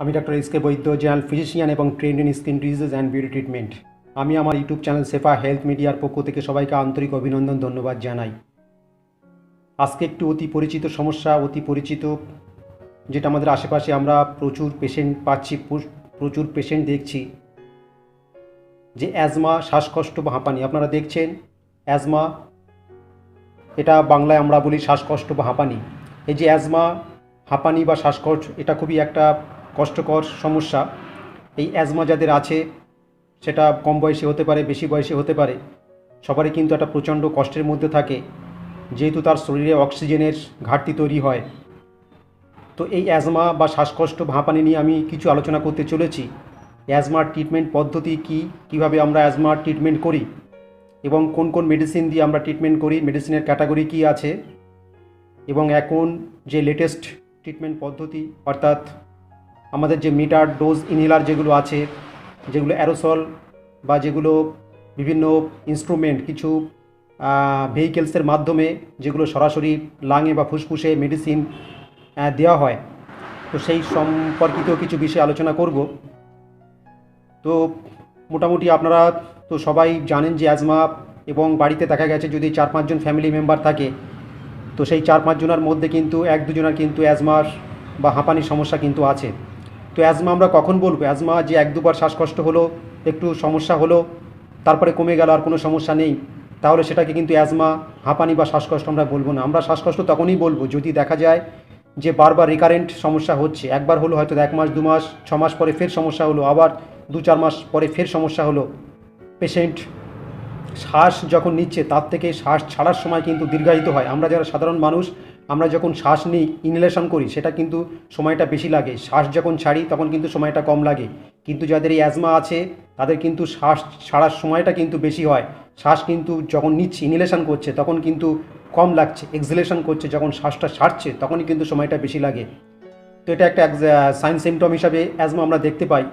আমি doctor S K Baidya, general physician এবং trained in skin disease and beauty treatment. আমি আমার YouTube channel সেফা health মিডিয়ার পক্ষ থেকে সবাইকে আন্তরিক অভিনন্দন, ধন্যবাদ জানাই। আজকে একটু অতি পরিচিত সমস্যা, অতি পরিচিত, যেটা আমাদের আশেপাশে আমরা প্রচুর পেশেন্ট পাচ্ছি প্রচুর পেশেন্ট দেখছি, যে অ্যাজমা শ্বাসকষ্ট বা হাঁপানি। আপনারা দেখছেন অ্যাজমা এটা বাংলায় আমরা বলি শ্বাসকষ্ট বা হাঁপানি। এই যে অ্যাজমা হাঁপানি বা শ্বাসকষ্ট, এটা খুবই একটা কষ্টকর সমস্যা। এই অ্যাজমা যাদের আছে, সেটা কম বয়সে হতে পারে, বেশি বয়সে হতে পারে, সবারই কিন্তু একটা প্রচণ্ড কষ্টের মধ্যে থাকে, যেহেতু তার শরীরে অক্সিজেনের ঘাটতি তৈরি হয়। তো এই অ্যাজমা বা শ্বাসকষ্ট ভাঁপানি নিয়ে আমি কিছু আলোচনা করতে চলেছি। অ্যাজমার ট্রিটমেন্ট পদ্ধতি কী? কীভাবে আমরা অ্যাজমার ট্রিটমেন্ট করি? এবং কোন কোন মেডিসিন দিয়ে আমরা ট্রিটমেন্ট করি? মেডিসিনের ক্যাটাগরি কী আছে? এবং এখন যে লেটেস্ট ট্রিটমেন্ট পদ্ধতি, অর্থাৎ আমাদের যে মিটার ডোজ ইনহেলার যেগুলো আছে, যেগুলো অ্যারোসল বা যেগুলো বিভিন্ন ইনস্ট্রুমেন্ট কিছু ভেহিকেলসের মাধ্যমে যেগুলো সরাসরি লাঙে বা ফুসফুসে মেডিসিন দেওয়া হয়। তো সেই সম্পর্কিত কিছু বিষয়ে আলোচনা করব। তো মোটামুটি আপনারা তো সবাই জানেন যে অ্যাজমা এবং বাড়িতে দেখা গেছে যদি চার পাঁচজন ফ্যামিলি মেম্বার থাকে, তো সেই চার পাঁচজনের মধ্যে কিন্তু এক দুজনের কিন্তু অ্যাজমার বা হাঁপানির সমস্যা কিন্তু আছে। তো অ্যাজমা আমরা কখন বলব? অ্যাজমা যে এক দুবার শ্বাসকষ্ট হলো, একটু সমস্যা হলো, তারপরে কমে গেল আর কোনো সমস্যা নেই, তাহলে সেটাকে কিন্তু অ্যাজমা হাঁপানি বা শ্বাসকষ্ট আমরা বলব না। আমরা শ্বাসকষ্ট তখনই বলব যদি দেখা যায় যে বারবার রিকারেন্ট সমস্যা হচ্ছে। একবার হলো হয়তো এক মাস, দু মাস, ছ মাস পরে ফের সমস্যা হলো, আবার দু চার মাস পরে ফের সমস্যা হলো। পেশেন্ট শ্বাস যখন নিচ্ছে, তার থেকে শ্বাস ছাড়ার সময় কিন্তু দীর্ঘায়িত হয়। আমরা যারা সাধারণ মানুষ আমরা যখন শ্বাস নিই ইনহেলেশন করি, সেটা কিন্তু সময়টা বেশি লাগে। শ্বাস যখন ছাড়ি, তখন কিন্তু সময়টা কম লাগে। কিন্তু যাদের এই অ্যাজমা আছে, তাদের কিন্তু শ্বাস ছাড়ার সময়টা কিন্তু বেশি হয়। শ্বাস কিন্তু যখন নিচ্ছে ইনহেলেশন করছে, তখন কিন্তু কম লাগছে এক্সিলেশন করছে, যখন শ্বাসটা ছাড়ছে, তখনই কিন্তু সময়টা বেশি লাগে। তো এটা একটা সাইন সিমটম হিসাবে অ্যাজমা আমরা দেখতে পাই।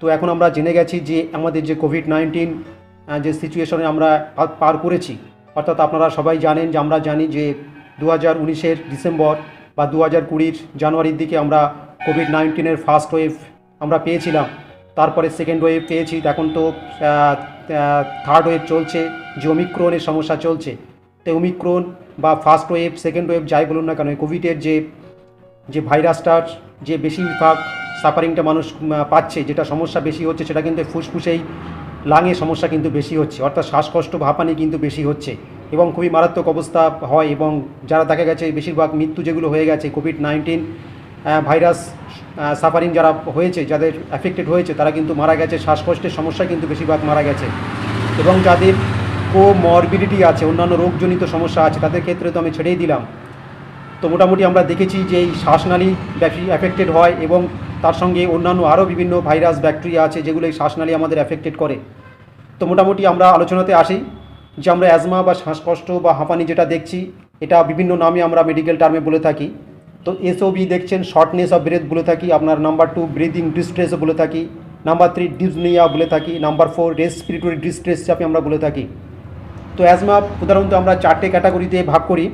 তো এখন আমরা জেনে গেছি যে, আমাদের যে কোভিড নাইন্টিন যে সিচুয়েশনে আমরা পার করেছি, অর্থাৎ আপনারা সবাই জানেন যে, আমরা জানি যে দু হাজার উনিশের ডিসেম্বর বা দু হাজার কুড়ির জানুয়ারির দিকে আমরা কোভিড নাইন্টিনের ফার্স্ট ওয়েভ আমরা পেয়েছিলাম। তারপরে সেকেন্ড ওয়েভ পেয়েছি। এখন তো থার্ড ওয়েভ চলছে। যে ওমিক্রোনের সমস্যা চলছে। তো ওমিক্রোন বা ফার্স্ট ওয়েভ, সেকেন্ড ওয়েভ যাই বলুন না কেন কোভিডের যে যে ভাইরাসটার যে বেশিরভাগ সাফারিংটা মানুষ পাচ্ছে, যেটা সমস্যা বেশি হচ্ছে, সেটা কিন্তু ফুসফুসেই, লাঙে সমস্যা কিন্তু বেশি হচ্ছে। অর্থাৎ শ্বাসকষ্ট ভাপানি কিন্তু বেশি হচ্ছে। এবং খুবই মারাত্মক অবস্থা হয় এবং যারা দেখা গেছে বেশিরভাগ মৃত্যু যেগুলো হয়ে গেছে কোভিড নাইন্টিন ভাইরাস সাফারিং যারা হয়েছে, যাদের অ্যাফেক্টেড হয়েছে, তারা কিন্তু মারা গেছে। শ্বাসকষ্টের সমস্যায় কিন্তু বেশিরভাগ মারা গেছে। এবং যাদের কোমরবিডিটি আছে, অন্যান্য রোগজনিত সমস্যা আছে, তাদের ক্ষেত্রে তো আমি ছেড়েই দিলাম। তো মোটামুটি আমরা দেখেছি যে এই শ্বাসনালী বেশি অ্যাফেক্টেড হয় এবং তার সঙ্গে অন্যান্য আরও বিভিন্ন ভাইরাস, ব্যাকটেরিয়া আছে, যেগুলো এই শ্বাসনালী আমাদের অ্যাফেক্টেড করে। তো মোটামুটি আমরা আলোচনাতে আসি। যে আমরা অ্যাজমা বা শ্বাসকষ্ট বা হাঁপানি যেটা দেখছি, এটা বিভিন্ন নামে আমরা মেডিকেল টার্মে বলে থাকি। তো এসওবি দেখছেন শর্টনেস অফ ব্রেথ বলে থাকি, আপনার নাম্বার টু ব্রিদিং ডিস্ট্রেসও বলে থাকি নাম্বার থ্রি ডিজনিয়া বলে থাকি নাম্বার ফোর রেসপিরেটরি ডিস্ট্রেস চাপে আমরা বলে থাকি। তো অ্যাজমা সাধারণত আমরা চারটে ক্যাটাগরিতে ভাগ করি।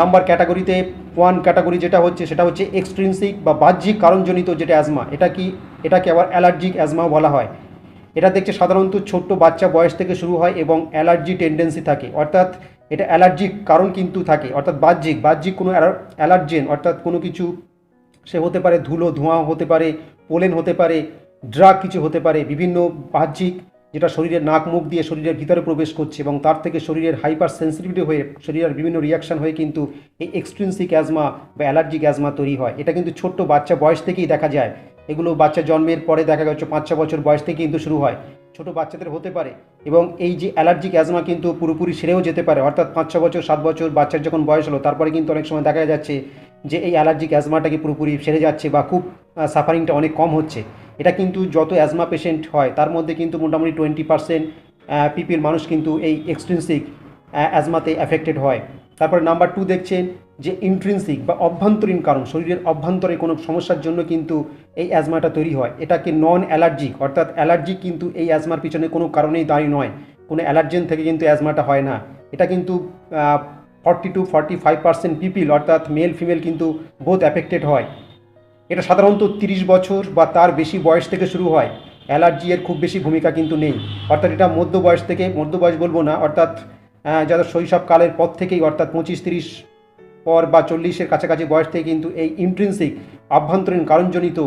নাম্বার ক্যাটাগরিতে ওয়ান ক্যাটাগরি যেটা হচ্ছে, সেটা হচ্ছে এক্সট্রিনসিক বা বাহ্যিক কারণজনিত যেটা অ্যাজমা এটা কি, এটাকে আবার অ্যালার্জিক অ্যাজমাও বলা হয়। এটা দেখছে সাধারণত ছোট্ট বাচ্চা বয়স থেকে শুরু হয় এবং অ্যালার্জি টেন্ডেন্সি থাকে। অর্থাৎ এটা অ্যালার্জিক কারণ কিন্তু থাকে। অর্থাৎ বাহ্যিক বাহ্যিক কোনো অ্যালার্জেন, অর্থাৎ কোনো কিছু সে হতে পারে ধুলো, ধোঁয়া হতে পারে, পোলেন হতে পারে, ড্রাগ কিছু হতে পারে, বিভিন্ন বাহ্যিক যেটা শরীরের নাক, মুখ দিয়ে শরীরের ভিতরে প্রবেশ করছে এবং তার থেকে শরীরের হাইপার সেন্সিটিভিটি হয়ে শরীরের বিভিন্ন রিয়াকশন হয়ে কিন্তু এই এক্সট্রিনসিক অ্যাজমা বা অ্যালার্জিক অ্যাজমা তৈরি হয়। এটা কিন্তু ছোট্ট বাচ্চা বয়স থেকেই দেখা যায়। এগুলো বাচ্চা জন্মের পরে দেখা যাচ্ছে পাঁচ ছ বছর বয়স থেকে কিন্তু শুরু হয়। ছোট বাচ্চাদের হতে পারে এবং এই যে অ্যালার্জিক অ্যাজমা কিন্তু পুরোপুরি সেরেও যেতে পারে। অর্থাৎ পাঁচ ছ বছর, সাত বছর বাচ্চার যখন বয়স হলো, তারপরে কিন্তু অনেক সময় দেখা যাচ্ছে যে এই অ্যালার্জিক অ্যাজমাটাকে পুরোপুরি সেরে যাচ্ছে বা খুব সাফারিংটা অনেক কম হচ্ছে। এটা কিন্তু যত অ্যাজমা পেশেন্ট হয়, তার মধ্যে কিন্তু মোটামুটি টোয়েন্টি পার্সেন্ট পিপির মানুষ কিন্তু এই এক্সট্রিনসিক অ্যাজমাতে অ্যাফেক্টেড হয়। তারপরে নাম্বার টু দেখছেন যে ইন্ট্রিনসিক বা অভ্যন্তরীণ কারণ, শরীরের অভ্যন্তরে কোনো সমস্যার জন্য কিন্তু এই অ্যাজমাটা তৈরি হয়। এটাকে নন অ্যালার্জিক অর্থাৎ অ্যালার্জি কিন্তু এই অ্যাজমার পিছনে কোনো কারণেই দায়ী নয়। কোনো অ্যালার্জেন থেকে কিন্তু অ্যাজমাটা হয় না। এটা কিন্তু forty to forty five percent people অর্থাৎ মেল ফিমেল কিন্তু বোথ অ্যাফেক্টেড হয়। এটা সাধারণত তিরিশ বছর বা তার বেশি বয়স থেকে শুরু হয়। অ্যালার্জি এর খুব বেশি ভূমিকা কিন্তু নেই। অর্থাৎ এটা মধ্য বয়স থেকে মধ্য বয়স বলব না, অর্থাৎ যাদের শৈশবকালের পর থেকেই, অর্থাৎ পঁচিশ, তিরিশ পর বা চল্লিশের কাছাকাছি বয়স থেকে কিন্তু এই ইন্ট্রিনসিক আভ্যন্তরীণ, কারণজনিত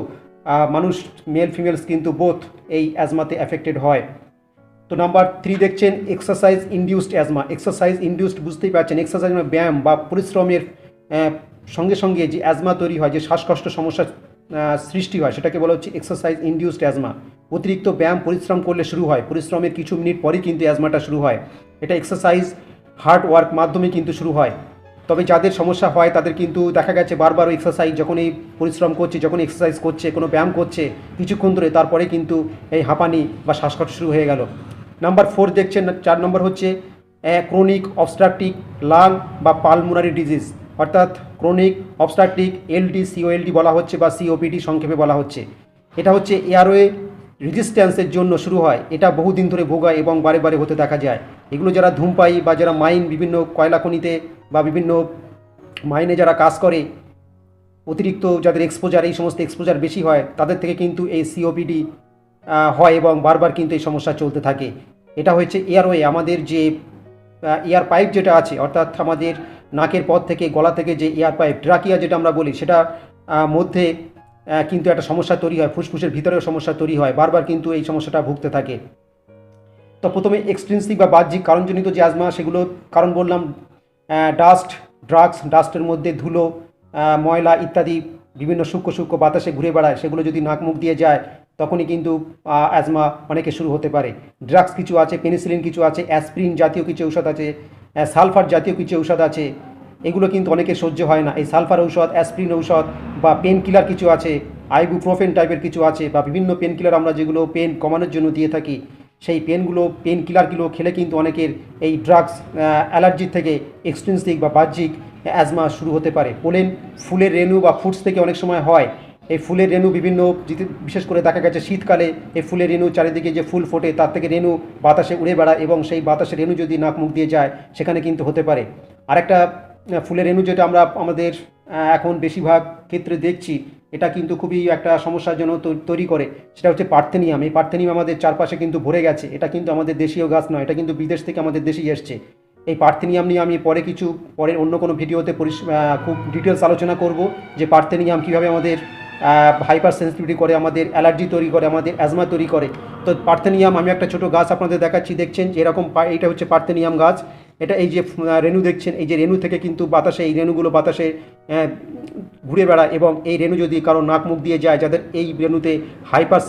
মানুষ মেল ফিমেলস কিন্তু বোথ এই অ্যাজমাতে অ্যাফেক্টেড হয়। তো নাম্বার থ্রি দেখছেন exercise induced asthma exercise induced বুঝতেই পারছেন এক্সারসাইজ মানে ব্যায়াম বা পরিশ্রমের সঙ্গে সঙ্গে যে অ্যাজমা তৈরি হয়, যে শ্বাসকষ্ট সমস্যা সৃষ্টি হয়, সেটাকে বলা হচ্ছে এক্সারসাইজ ইনডিউসড অ্যাজমা অতিরিক্ত ব্যায়াম, পরিশ্রম করলে শুরু হয়, পরিশ্রমের কিছু মিনিট পরেই কিন্তু অ্যাজমাটা শুরু হয়। এটা এক্সারসাইজ হার্ড ওয়ার্ক মাধ্যমে কিন্তু শুরু হয়। তবে যাদের সমস্যা হয়, তাদের কিন্তু দেখা গেছে বারবার এক্সারসাইজ যখন এই পরিশ্রম করছে যখন এক্সারসাইজ করছে, কোনো ব্যায়াম করছে, কিছুক্ষণ ধরে তারপরে কিন্তু এই হাঁপানি বা শ্বাসকষ্ট শুরু হয়ে গেল। নাম্বার ফোর দেখছেন, চার নম্বর হচ্ছে ক্রনিক অবস্ট্রাকটিক লাং বা পালমোনারি ডিজিজ অর্থাৎ ক্রনিক অবস্ট্রাকটিক এলডি সিওএলডি বলা হচ্ছে বা সিওপিডি সংক্ষেপে বলা হচ্ছে। এটা হচ্ছে এয়ারওয়ে রেজিস্ট্যান্সের জন্য শুরু হয়। এটা বহুদিন ধরে ভোগায় এবং বারে বারে হতে দেখা যায়। এগুলো যারা ধূমপায়ী বা যারা মাইন বিভিন্ন কয়লা খনিতে বা বিভিন্ন মাইনে যারা কাজ করে, অতিরিক্ত যাদের এক্সপোজার এই সমস্ত এক্সপোজার বেশি হয়, তাদের থেকে কিন্তু এই সিওপিডি হয় এবং বারবার কিন্তু এই সমস্যা চলতে থাকে। এটা হয়েছে এয়ারওয়ে, আমাদের যে এয়ার পাইপ যেটা আছে, অর্থাৎ আমাদের নাকের পথ থেকে, গলা থেকে যে এয়ার পাইপ ড্রাকিয়া যেটা আমরা বলি, সেটা মধ্যে কিন্তু একটা সমস্যা তৈরি হয়, ফুসফুসের ভিতরেও সমস্যা তৈরি হয়, বারবার কিন্তু এই সমস্যাটা ভুগতে থাকে। তো প্রথমে এক্সট্রিনসিক বা বাহ্যিক কারণজনিত যে আজমা সেগুলো, কারণ বললাম ডাস্ট ড্রাগস ডাস্টের মধ্যে ধুলো ময়লা ইত্যাদি, বিভিন্ন সূক্ষ্ম সূক্ষ্ম বাতাসে ঘুরে বেড়ায়, সেগুলো যদি নাক মুখ দিয়ে যায়, তখনই কিন্তু অ্যাজমা অনেকে শুরু হতে পারে। ড্রাগস কিছু আছে পেনিসিলিন কিছু আছে অ্যাসপ্রিন জাতীয় কিছু ঔষধ আছে সালফার জাতীয় কিছু ঔষধ আছে, এগুলো কিন্তু অনেকে সহ্য হয় না। এই সালফার ঔষধ অ্যাসপ্রিন ঔষধ বা পেন কিলার কিছু আছে আইবুপ্রোফেন টাইপের কিছু আছে, বা বিভিন্ন পেন কিলার আমরা যেগুলো পেন কমানোর জন্য দিয়ে থাকি সেই পেনগুলো, পেন কিলারগুলো খেলে কিন্তু অনেকের এই ড্রাগস অ্যালার্জি থেকে এক্সট্রিনসিক বা বাহ্যিক অ্যাজমা শুরু হতে পারে। পোলেন ফুলের রেণু বা ফুডস থেকে অনেক সময় হয়। এই ফুলের রেণু বিভিন্ন বিশেষ করে দেখা গেছে শীতকালে এই ফুলের রেণু চারিদিকে যে ফুল ফোটে তার থেকে রেণু বাতাসে উড়ে বেড়ায় এবং সেই বাতাসে রেণু যদি নাক মুখ দিয়ে যায়, সেখানে কিন্তু হতে পারে। আরেকটা ফুলের রেণু যেটা আমরা আমাদের এখন বেশিরভাগ ক্ষেত্রে দেখছি এটা কিন্তু খুবই একটা সমস্যার জন্য তৈরি করে। সেটা হচ্ছে পার্থেনিয়াম। এই পার্থেনিয়াম আমাদের চারপাশে কিন্তু ভরে গেছে। এটা কিন্তু আমাদের দেশীয় গাছ নয়, এটা কিন্তু বিদেশ থেকে আমাদের দেশেই এসছে। এই পার্থেনিয়াম নিয়ে আমি পরে কিছু পরের অন্য কোনো ভিডিওতে খুব ডিটেলস আলোচনা করব যে পার্থেনিয়াম কীভাবে আমাদের হাইপার সেন্সিটিভিটি করে, আমাদের অ্যালার্জি তৈরি করে, আমাদের অ্যাজমা তৈরি করে। তো পার্থেনিয়াম, আমি একটা ছোট গাছ আপনাদের দেখাচ্ছি, দেখছেন? যে এরকম এইটা হচ্ছে পার্থেনিয়াম গাছ। এটা এই যে রেণু দেখছেন, এই যে রেণু থেকে কিন্তু বাতাসে, এই রেণুগুলো বাতাসে ঘুরে বেড়ায় এবং এই রেণু যদি কারও নাক মুখ দিয়ে যায়, যাদের এই রেণুতে হাইপার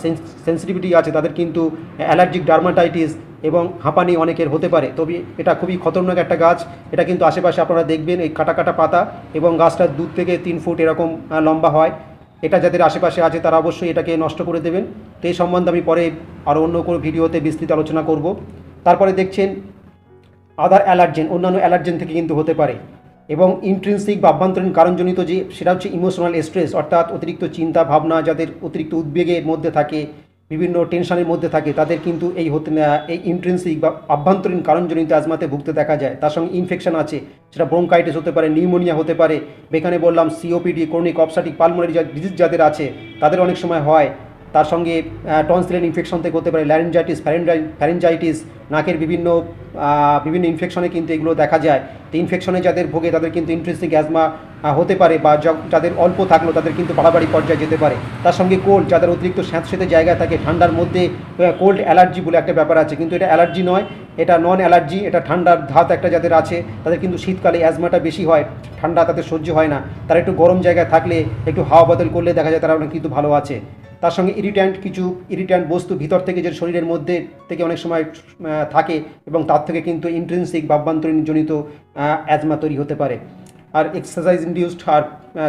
সেন্সিটিভিটি আছে, তাদের কিন্তু অ্যালার্জিক ডার্মাটাইটিস এবং হাঁপানি অনেকের হতে পারে। তবে এটা খুবই খতরনাক একটা গাছ। এটা কিন্তু আশেপাশে আপনারা দেখবেন এই কাটা কাটা পাতা এবং গাছটা দু থেকে তিন ফুট এরকম লম্বা হয়। এটা যাদের আশেপাশে আছে, তারা অবশ্যই এটাকে নষ্ট করে দেবেন। তো এই সম্বন্ধে আমি পরে আরও অন্য কোনো ভিডিওতে বিস্তৃত আলোচনা করব। তারপরে দেখছেন আদার অ্যালার্জেন, অন্যান্য অ্যালার্জেন থেকে কিন্তু হতে পারে। এবং ইন্ট্রিনসিক বা আভ্যন্তরীণ কারণজনিত যে, সেটা হচ্ছে ইমোশনাল স্ট্রেস অর্থাৎ অতিরিক্ত চিন্তা ভাবনা, যাদের অতিরিক্ত উদ্বেগের মধ্যে থাকে, বিভিন্ন টেনশনের মধ্যে থাকে, তাদের কিন্তু এই হতে, এই ইন্ট্রেন্সিক বা আভ্যন্তরীণ কারণজনিত আজমাতে ভুগতে দেখা যায়। তার সঙ্গে ইনফেকশন আছে, সেটা ব্রোঙ্কাইটিস হতে পারে নিউমোনিয়া হতে পারে এখানে বললাম COPD chronic obstructive pulmonary disease যাদের আছে, তাদের অনেক সময় হয়। তার সঙ্গে টনসিলের ইনফেকশন থেকে হতে পারে ল্যারেঞ্জাইটিস ফ্যারেঞ্জাইটিস নাকের বিভিন্ন বিভিন্ন ইনফেকশনে কিন্তু এগুলো দেখা যায়। তো ইনফেকশনে যাদের ভোগে তাদের কিন্তু ইন্ট্রেস্টিং অ্যাজমা হতে পারে বা যাদের অল্প থাকল তাদের কিন্তু বাড়াবাড়ি পর্যায়ে যেতে পারে। তার সঙ্গে কোল্ড যাদের অতিরিক্ত স্যাঁতস্যাঁতে জায়গায় থাকে, ঠান্ডার মধ্যে কোল্ড অ্যালার্জি বলে একটা ব্যাপার আছে। কিন্তু এটা অ্যালার্জি নয়, এটা নন অ্যালার্জি এটা ঠান্ডার ধাত একটা যাদের আছে, তাদের কিন্তু শীতকালে অ্যাজমাটা বেশি হয়, ঠান্ডা তাদের সহ্য হয় না। তারা একটু গরম জায়গায় থাকলে, একটু হাওয়া বদল করলে দেখা যায় তারা অনেক কিন্তু ভালো আছে। তার সঙ্গে ইরিট্যান্ট কিছু ইরিট্যান্ট বস্তু ভিতর থেকে যে শরীরের মধ্যে থেকে অনেক সময় থাকে এবং তার থেকে কিন্তু ইন্ট্রেন্সিক বাব্যান্তরীণ জনিত অ্যাজমা তৈরি হতে পারে। আর এক্সারসাইজ ইন্ডিউসড আর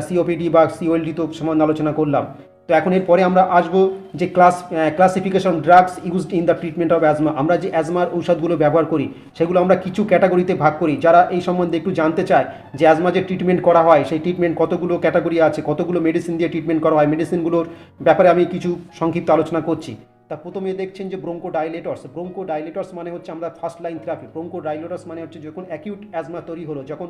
সিওপিডি বা সিওএলডি তো সমান আলোচনা করলাম। তো এখন এরপরে আমরা আসব যে class classification drugs used in the treatment of asthma আমরা যে অ্যাজমার ঔষধগুলো ব্যবহার করি, সেগুলো আমরা কিছু ক্যাটাগরিতে ভাগ করি। যারা এই সম্বন্ধে একটু জানতে চায় যে অ্যাজমা যে ট্রিটমেন্ট করা হয়, সেই ট্রিটমেন্ট কতগুলো ক্যাটাগরি আছে, কতগুলো মেডিসিন দিয়ে ট্রিটমেন্ট করা হয় মেডিসিনগুলোর ব্যাপারে আমি কিছু সংক্ষিপ্ত আলোচনা করছি। তা প্রথমে দেখছেন যে ব্রোঙ্কো ডাইলেটর্স ব্রোঙ্কো ডাইলেটর্স মানে হচ্ছে আমরা first line therapy bronchodilators মানে হচ্ছে যখন অ্যাকিউট অ্যাজমা তৈরি হলো, যখন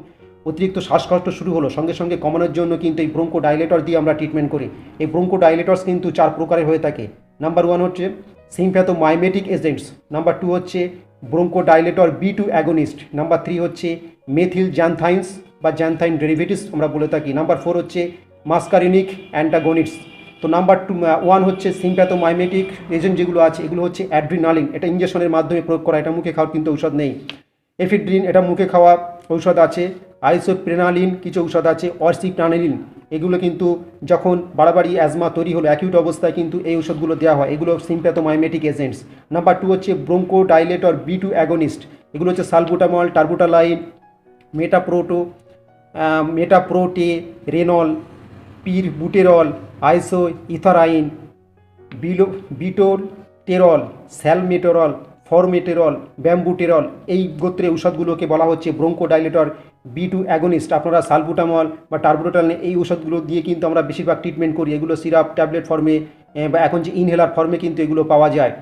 অতিরিক্ত শ্বাসকষ্ট শুরু হলো, সঙ্গে সঙ্গে কমানোর জন্য কিন্তু এই ব্রোঙ্কো ডাইলেটর দিয়ে আমরা ট্রিটমেন্ট করি। এই ব্রোঙ্কো ডাইলেটর্স কিন্তু চার প্রকারের হয়ে থাকে। নাম্বার ওয়ান হচ্ছে sympathomimetic agents number two হচ্ছে bronchodilator B two agonist number three হচ্ছে মেথিল জ্যানথাইন্স বা জ্যানথাইন ডেরিভেটিভস আমরা বলে থাকি। নাম্বার ফোর হচ্ছে মাস্কারিনিক অ্যান্টাগনিস্ট তো নাম্বার টু ওয়ান হচ্ছে সিমপ্যাথো মাইমেটিক এজেন্ট যেগুলো আছে, এগুলো হচ্ছে অ্যাড্রিনালিন এটা ইঞ্জেকশনের মাধ্যমে প্রয়োগ করা, এটা মুখে খাওয়ার কিন্তু ঔষধ নেই। এফিড্রিন এটা মুখে খাওয়া ঔষধ আছে। আইসোপ্রেনালিন কিছু ঔষধ আছে অরসিপ্রানালিন এগুলো কিন্তু যখন বাড়াবাড়ি অ্যাজমা তৈরি হলো অ্যাকিউট অবস্থায় কিন্তু এই ওষুধগুলো দেওয়া হয়, এগুলো সিমপ্যাথোমাইমেটিক এজেন্টস নাম্বার টু হচ্ছে ব্রোঙ্কো ডাইলেটর বি টু অ্যাগোনিস্ট এগুলো হচ্ছে সালবুটামল টার্বুটালাইন মেটাপ্রোটো মেটাপ্রোটে রেনল পির বুটেরল, আইসো ইথারাইন, বিলো বিটোল টেরল, স্যালমেটেরল, ফরমেটেরল, ব্যাম্বুটেরল, এই গোত্রের ঔষধগুলোকে বলা হচ্ছে ব্রোঙ্কোডাইলেটর, বি টু অ্যাগনিস্ট। আপনারা সালবুটামল বা টার্বোটাল এই ওষুধগুলো দিয়ে কিন্তু আমরা বেশিরভাগ ট্রিটমেন্ট করি। এগুলো সিরাপ, ট্যাবলেট ফর্মে বা এখন যে ইনহেলার ফর্মে কিন্তু এগুলো পাওয়া যায়।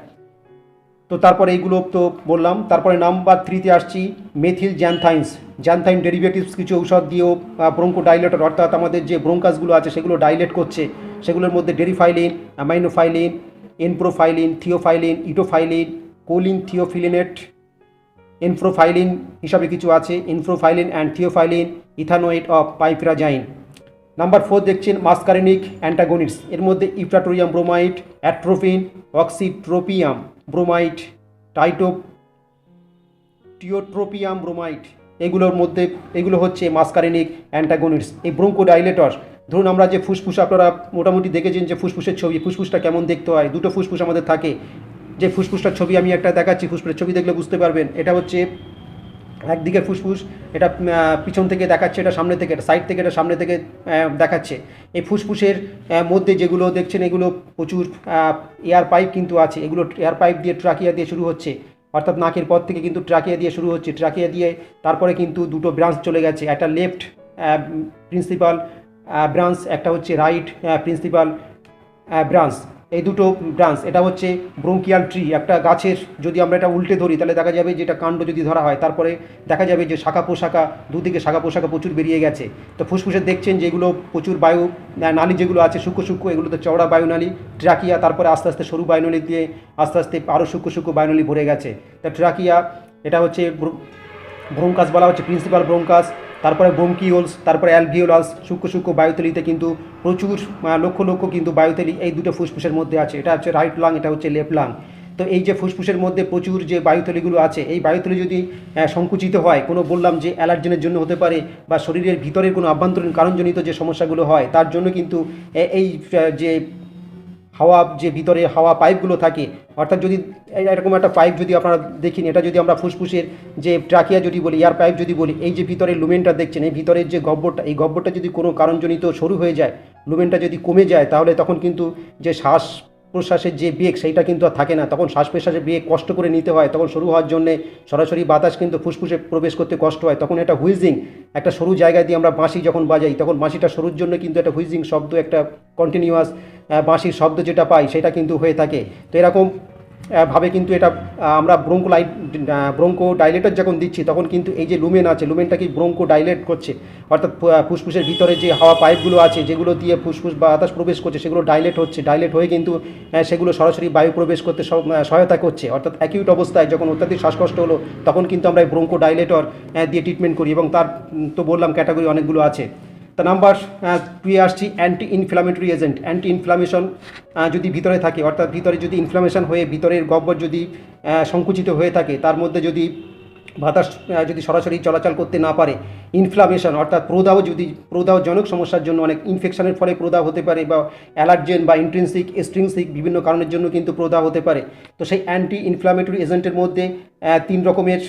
তো তারপরে এইগুলো তো বললাম। তারপরে নাম্বার থ্রিতে আসছি মেথিল জ্যানথাইন্স জ্যানথাইন ডেরিভেটিভস কিছু ঔষধ দিয়েও ব্রোঙ্কো ডাইলেটর অর্থাৎ আমাদের যে ব্রোঙ্কাসগুলো আছে সেগুলো ডাইলেট করছে। সেগুলোর মধ্যে Deriphyllin aminophylline enprofylline theophylline etofylline choline theophyllinate etofylline হিসাবে কিছু আছে etofylline and theophylline ethanoate of piperazine number four দেখছেন মাস্কারিনিক অ্যান্টাগনিটস এর মধ্যে ipratropium bromide atropine oxitropium bromide টাইটো tiotropium bromide এগুলোর মধ্যে, এগুলো হচ্ছে মাস্কারিনিক অ্যান্টাগোনিক্স এই ব্রোঙ্কোডাইলেটর ধরুন আমরা যে ফুসফুস আপনারা মোটামুটি দেখেছেন যে ফুসফুসের ছবি, ফুসফুসটা কেমন দেখতে হয়? দুটো ফুসফুস আমাদের থাকে। যে ফুসফুসটার ছবি আমি একটা দেখাচ্ছি, ফুসফুসের ছবি দেখলে বুঝতে পারবেন। এটা হচ্ছে একদিকে ফুসফুস, এটা পিছন থেকে দেখাচ্ছে, এটা সামনে থেকে, এটা সাইড থেকে, এটা সামনে থেকে দেখাচ্ছে। এই ফুসফুসের মধ্যে যেগুলো দেখছেন, এগুলো প্রচুর এয়ার পাইপ কিন্তু আছে। এগুলো এয়ার পাইপ দিয়ে ট্রাকিয়া দিয়ে শুরু হচ্ছে। অর্থাৎ নাকের পর থেকে কিন্তু ট্রাকিয়া দিয়ে শুরু হচ্ছে। ট্রাকিয়া দিয়ে তারপরে কিন্তু দুটো ব্রাঞ্চ চলে গেছে। একটা লেফট প্রিন্সিপাল ব্রাঞ্চ একটা হচ্ছে রাইট প্রিন্সিপাল ব্রাঞ্চ এই দুটো ব্রাঞ্চ এটা হচ্ছে ব্রোঙ্কিয়াল ট্রি, একটা গাছের যদি আমরা এটা উল্টে ধরি, তাহলে দেখা যাবে যেটা কাণ্ড যদি ধরা হয়, তারপরে দেখা যাবে যে শাখা পোশাকা দুদিকে শাখা পোশাকা প্রচুর বেরিয়ে গেছে। তো ফুসফুসে দেখছেন যেগুলো প্রচুর বায়ু নালী যেগুলো আছে, সূক্ষ্ম সূক্ষ্ম, এগুলোতে চওড়া বায়ুনালী, ট্রাকিয়া, তারপরে আস্তে আস্তে সরু বায়ুনালী দিয়ে আস্তে আস্তে আরও সূক্ষ্ম সূক্ষ্ম বায়ুনালী ভরে গেছে। তা ট্রাকিয়া, এটা হচ্ছে ব্রোঙ্কাস বলা হচ্ছে প্রিন্সিপাল ব্রোঙ্কাস। তারপরে ব্রোঙ্কিওলস তারপরে অ্যালভিওলাস, সূক্ষ্ম সূক্ষ্ম বায়ুতলিতে কিন্তু প্রচুর লক্ষ লক্ষ কিন্তু বায়ুতলি এই দুটো ফুসফুসের মধ্যে আছে। এটা হচ্ছে রাইট লাং এটা হচ্ছে লেফট লাং তো এই যে ফুসফুসের মধ্যে প্রচুর যে বায়ুতলিগুলো আছে, এই বায়ুতলি যদি সংকুচিত হয়, কোনো বললাম যে অ্যালার্জেনের জন্য হতে পারে বা শরীরের ভিতরের কোনো আভ্যন্তরীণ কারণজনিত যে সমস্যাগুলো হয়, তার জন্য কিন্তু এই যে হাওয়া, যে ভিতরে হাওয়া পাইপগুলো থাকে, অর্থাৎ যদি এরকম একটা পাইপ যদি আপনারা দেখিন, এটা যদি আমরা ফুসফুসের যে ট্রাকিয়া যদি বলি, এয়ার পাইপ যদি বলি, এই যে ভিতরে লুমেনটা দেখছেন, এই ভিতরের যে গব্বরটা, এই গব্বরটা যদি কোনো কারণজনিত শুরু হয়ে যায়, লুমেনটা যদি কমে যায়, তাহলে তখন কিন্তু যে শ্বাস প্রশ্বাসের যে বেগ সেইটা কিন্তু আর থাকে না। তখন শ্বাস প্রশ্বাসের বেগ কষ্ট করে নিতে হয়। তখন শুরু হওয়ার জন্যে সরাসরি বাতাস কিন্তু ফুসফুসে প্রবেশ করতে কষ্ট হয়। তখন এটা হুইজিং, একটা সরু জায়গায় দিয়ে আমরা বাঁশি যখন বাজাই, তখন বাঁশিটা সরুর জন্য কিন্তু একটা হুইজিং শব্দ, একটা কন্টিনিউয়াস বাঁশির শব্দ যেটা পাই, সেটা কিন্তু হয়ে থাকে। তো এরকম ভাবে কিন্তু এটা আমরা ব্রোঙ্কো লাইট ব্রোঙ্কো ডাইলেটর যখন দিচ্ছি, তখন কিন্তু এই যে লুমেন আছে, লুমেনটা কি ব্রোঙ্কো ডাইলেট করছে? অর্থাৎ ফুসফুসের ভিতরে যে হাওয়া পাইপগুলো আছে, যেগুলো দিয়ে ফুসফুস বা বাতাস প্রবেশ করছে, সেগুলো ডাইলেট হচ্ছে। ডাইলেট হয়ে কিন্তু সেগুলো সরাসরি বায়ু প্রবেশ করতে সহায়তা করছে। অর্থাৎ অ্যাকিউট অবস্থায় যখন অত্যাধিক শ্বাসকষ্ট হলো, তখন কিন্তু আমরা এই ব্রোঙ্কো ডাইলেটর দিয়ে ট্রিটমেন্ট করি এবং তার তো বললাম ক্যাটাগরি অনেকগুলো আছে। তা নাম্বার টুয়ে আসছি anti inflammatory agent anti inflammation যদি ভিতরে থাকে, অর্থাৎ ভিতরে যদি ইনফ্লামেশন হয়ে ভিতরের গব্বর যদি সংকুচিত হয়ে থাকে, তার মধ্যে যদি বাতাস যদি সরাসরি চলাচল করতে না পারে ইনফ্লামেশন অর্থাৎ প্রদাহ যদি, প্রদাহজনক সমস্যার জন্য অনেক ইনফেকশনের ফলে প্রদাহ হতে পারে বা অ্যালার্জেন বা ইন্ট্রিনসিক স্ট্রিংসিক বিভিন্ন কারণের জন্য কিন্তু প্রদাহ হতে পারে। তো সেই অ্যান্টি ইনফ্লামেটরি এজেন্টের মধ্যে তিন রকমের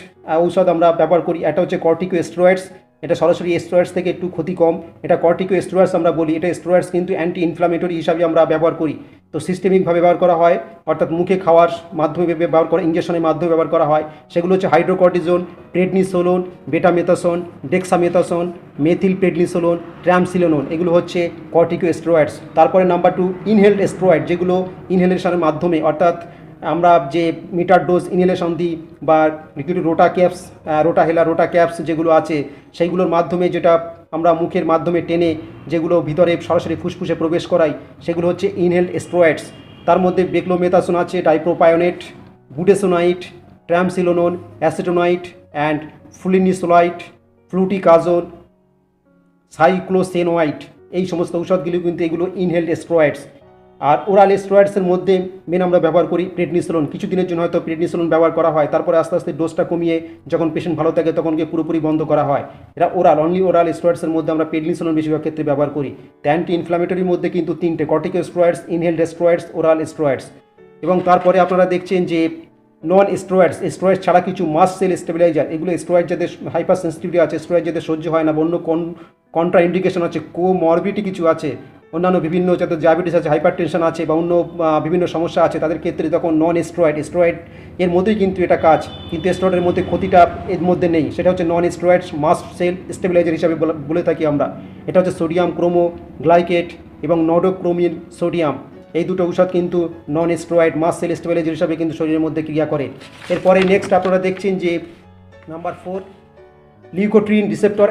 ঔষধ আমরা ব্যবহার করি। একটা হচ্ছে কর্টিকো স্টেরয়েডস এটা সরাসরি স্টেরয়েডস থেকে একটু ক্ষতি কম। এটা কর্টিকো স্টেরয়েডস আমরা বলি। এটা স্টেরয়েডস কিন্তু অ্যান্টি ইনফ্লামেটরি হিসাবে আমরা ব্যবহার করি। তো সিস্টেমিকভাবে ব্যবহার করা হয়। অর্থাৎ মুখে খাওয়ার মাধ্যমে ব্যবহার করা ইঞ্জেকশনের মাধ্যমে ব্যবহার করা হয়। সেগুলো হচ্ছে hydrocortisone prednisolone betamethasone dexamethasone methyl prednisolone triamcinolone এগুলো হচ্ছে কর্টিকো স্টেরয়েডস তারপরে নাম্বার টু ইনহেলড স্টেরয়েড যেগুলো ইনহেলেশনের মাধ্যমে। অর্থাৎ আমরা যে মিটার ডোজ ইনহেলেশন দিই বা রোটা ক্যাপস রোটা হেলা রোটা ক্যাপস যেগুলো আছে, সেইগুলোর মাধ্যমে যেটা আমরা মুখের মাধ্যমে টেনে যেগুলো ভিতরে সরাসরি ফুসফুসে প্রবেশ করাই সেগুলো হচ্ছে ইনহেল স্টেরয়েডস তার মধ্যে বেক্লোমেথাসোন আছে ডাইপ্রোপায়োনেট বুডেসোনাইট ট্রামসিলোনোন অ্যাসিটোনাইট অ্যান্ড ফ্লুনিসোলাইট ফ্লুটিকাজোন সাইক্লোসেনোয়াইট এই সমস্ত ঔষধগুলি কিন্তু এগুলো ইনহেলড স্টেরয়েডস আর ওরাল স্টেরয়েডসের মধ্যে মেন আমরা ব্যবহার করি প্রেডনিসোলন কিছুদিনের জন্য হয়তো প্রেডনিসোলন ব্যবহার করা হয়, তারপরে আস্তে আস্তে ডোজটা কমিয়ে যখন পেশেন্ট ভালো থাকে তখন গিয়ে পুরোপুরি বন্ধ করা হয়। এটা ওরাল অনলি ওরাল স্টেরয়েডসের মধ্যে আমরা প্রেডনিসোলন বেশিরভাগ ক্ষেত্রে ব্যবহার করি। অ্যান্টি ইনফ্লামেটরির মধ্যে কিন্তু তিনটে corticosteroids inhaled steroids oral steroids এবং তারপরে আপনারা দেখছেন যে নন স্টেরয়েডস স্টেরয়েড ছাড়া কিছু মাস সেল স্টেবিলাইজার এগুলো স্টেরয়েড যাদের হাইপার সেন্সিটিভিটি আছে স্টেরয়েড যাদের সহ্য হয় না অন্য কোন কন্ট্রা ইন্ডিকেশন আছে কোমরবিটি কিছু আছে, অন্যান্য বিভিন্ন যাদের ডায়াবেটিস আছে হাইপার টেনশন আছে বা অন্য বিভিন্ন সমস্যা আছে, তাদের ক্ষেত্রে তখন নন স্টেরয়েড স্টেরয়েড এর মধ্যেই কিন্তু এটা কাজ, কিন্তু স্টেরয়েডের মধ্যে ক্ষতিটা এর মধ্যে নেই, সেটা হচ্ছে non steroids mast cell stabiliser হিসাবে বলে থাকি আমরা, এটা হচ্ছে সোডিয়াম ক্রোমো গ্লাইকেট এবং নডোক্রোমিন সোডিয়াম এই দুটো ঔষধ কিন্তু non steroid mast cell stabiliser হিসাবে কিন্তু শরীরের মধ্যে ক্রিয়া করে, এরপরে নেক্সট আপনারা দেখছেন যে number four leukotriene receptor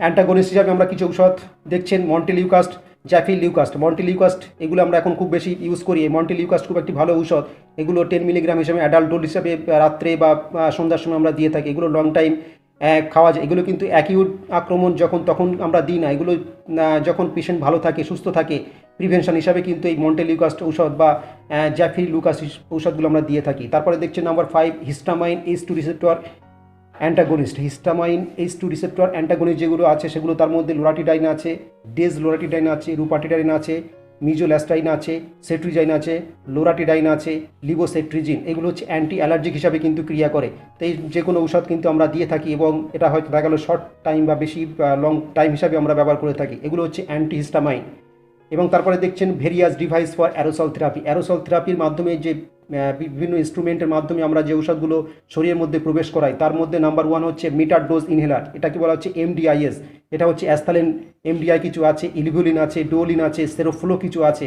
antagonist হিসাবে আমরা কিছু ঔষধ দেখছেন মন্টেলিউকাস্ট জ্যাফিল লিউকাস্ট মন্টেলিউকাস্ট এগুলো আমরা এখন খুব বেশি ইউজ করি। এই মন্টেলিউকাস্ট খুব একটি ভালো ঔষধ। এগুলো টেন মিলিগ্রাম হিসাবে অ্যাডাল্ট ডোজ হিসাবে রাত্রে বা সন্ধ্যার সময় আমরা দিয়ে থাকি। এগুলো লং টাইম খাওয়া যায়। এগুলো কিন্তু অ্যাকিউট আক্রমণ যখন, তখন আমরা দিই না। এগুলো যখন পেশেন্ট ভালো থাকে, সুস্থ থাকে প্রিভেনশন হিসাবে কিন্তু এই মন্টেলিউকাস্ট ঔষধ বা জ্যাফি লুকাস ঔষধগুলো আমরা দিয়ে থাকি। তারপরে দেখছেন number five histamine H two receptor antagonist, histamine H two receptor antagonist যেগুলো আছে, সেগুলো তার মধ্যে লোরাটিডাইন আছে, ডেজ লোরাটিডাইন আছে, রুপাটিডাইন আছে মিজোল্যাস্টাইন আছে, সেট্রিজাইন আছে, লোরাটিডাইন আছে, লিবোসেট্রিজিন, এগুলো হচ্ছে অ্যান্টি অ্যালার্জিক হিসাবে কিন্তু ক্রিয়া করে। তো এই যে কোনো ঔষধ কিন্তু আমরা দিয়ে থাকি এবং এটা হয়তো দেখা গেলো শর্ট টাইম বা বেশি লং টাইম হিসাবে আমরা ব্যবহার করে থাকি। এগুলো হচ্ছে অ্যান্টি হিস্টামাইন এবং তারপরে দেখছেন various device for aerosol therapy aerosol থেরাপির মাধ্যমে যে বিভিন্ন ইনস্ট্রুমেন্টের মাধ্যমে আমরা যে ঔষধগুলো শরীরের মধ্যে প্রবেশ করাই, তার মধ্যে নাম্বার ওয়ান হচ্ছে মিটার ডোজ ইনহেলার এটাকে বলা হচ্ছে এমডিআইএস এটা হচ্ছে অ্যাস্থালেন এমডিআই কিছু আছে ইলিভুলিন আছে ডোলিন আছে সেরোফ্লো কিছু আছে।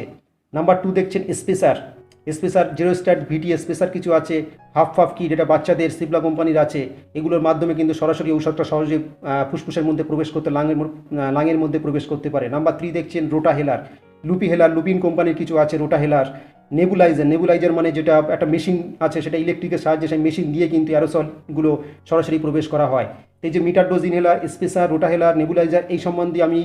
নাম্বার টু দেখছেন spacer spacer Zerostat VT spacer কিছু আছে হাফ হাফ কি যেটা বাচ্চাদের সিবলা কোম্পানির আছে, এগুলোর মাধ্যমে কিন্তু সরাসরি ঔষধটা সহজে ফুসফুসের মধ্যে প্রবেশ করতে, লাঙের লাঙের মধ্যে প্রবেশ করতে পারে। নাম্বার থ্রি দেখছেন রোটা হেলার লুপি হেলার লুপিন কোম্পানির কিছু আছে রোটা হেলার নেবুলাইজার নেবুলাইজার মানে যেটা একটা মেশিন আছে, সেটা ইলেকট্রিকের সাহায্যে সেই মেশিন দিয়ে কিন্তু অ্যারোসলগুলো সরাসরি প্রবেশ করা হয়। এই যে meter dose inhaler spacer Rotahaler nebuliser এই সম্বন্ধে আমি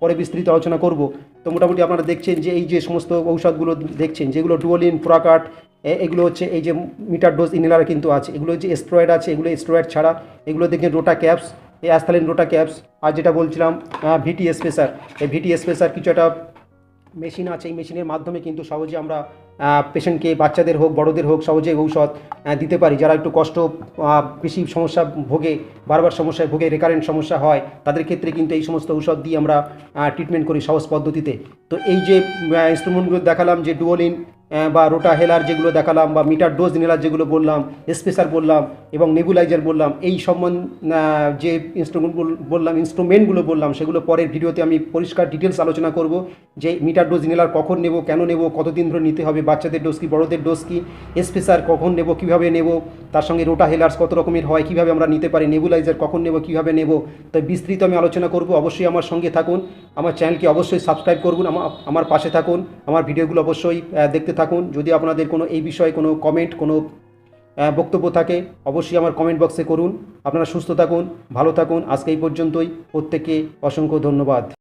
পরে বিস্তৃত আলোচনা করব। তো মোটামুটি আপনারা দেখছেন যে এই যে সমস্ত ঔষধগুলো দেখছেন, যেগুলো ডুয়োলিন প্রোকাট এগুলো হচ্ছে এই যে মিটার ডোজ ইনহেলার কিন্তু আছে। এগুলো যে স্টেরয়েড আছে, এগুলো স্টেরয়েড ছাড়া এগুলো দেখছেন রোটা ক্যাপস এই অ্যাস্থালিন রোটা ক্যাপস আর যেটা বলছিলাম ভিটি স্পেসার এই ভিটি স্পেসার কিছু একটা মেশিন আছে, এই মেশিনের মাধ্যমে কিন্তু সহজে আমরা পেশেন্টকে বাচ্চাদের হোক, বড়দের হোক, সহজে ঔষধ দিতে পারি। যারা একটু কষ্ট বেশি সমস্যা ভোগে, বারবার সমস্যায় ভোগে রেকারেন্ট সমস্যা হয়, তাদের ক্ষেত্রে কিন্তু এই সমস্ত ঔষধ দিয়ে আমরা ট্রিটমেন্ট করি সহজ পদ্ধতিতে। তো এই যে ইনস্ট্রুমেন্টগুলো দেখালাম যে ডুয়োলিন বা রোটা হেলার যেগুলো দেখালাম, বা মিটার ডোজ নেলার যেগুলো বললাম স্পেসার বললাম এবং নেবুলাইজার বললাম, এই সম্বন্ধ যে ইনস্ট্রুমেন্টগুলো বললাম ইনস্ট্রুমেন্টগুলো বললাম, সেগুলো পরের ভিডিওতে আমি পরিষ্কার ডিটেলস আলোচনা করব, যে মিটার ডোজ নেলার কখন নেব, কেন নেব, কতদিন ধরে নিতে হবে, বাচ্চাদের ডোজ কি, বড়দের ডোজ কি স্পেসার কখন নেব, কীভাবে নেব, তার সঙ্গে রোটা হেলার্স কত রকমের হয়, কীভাবে আমরা নিতে পারি, নেবুলাইজার কখন নেব, কীভাবে নেব তো বিস্তৃত আমি আলোচনা করব, অবশ্যই আমার সঙ্গে থাকুন, আমার চ্যানেলকে অবশ্যই সাবস্ক্রাইব করুন আমার পাশে থাকুন, আমার ভিডিওগুলো অবশ্যই দেখতে থাকুন। যদি আপনাদের কোনো এই বিষয়ে কোনো কমেন্ট কোনো বক্তব্য থাকে, অবশ্যই আমার কমেন্ট বক্সে করুন। আপনারা সুস্থ থাকুন, ভালো থাকুন। আজকে এই পর্যন্তই। প্রত্যেককে অসংখ্য ধন্যবাদ।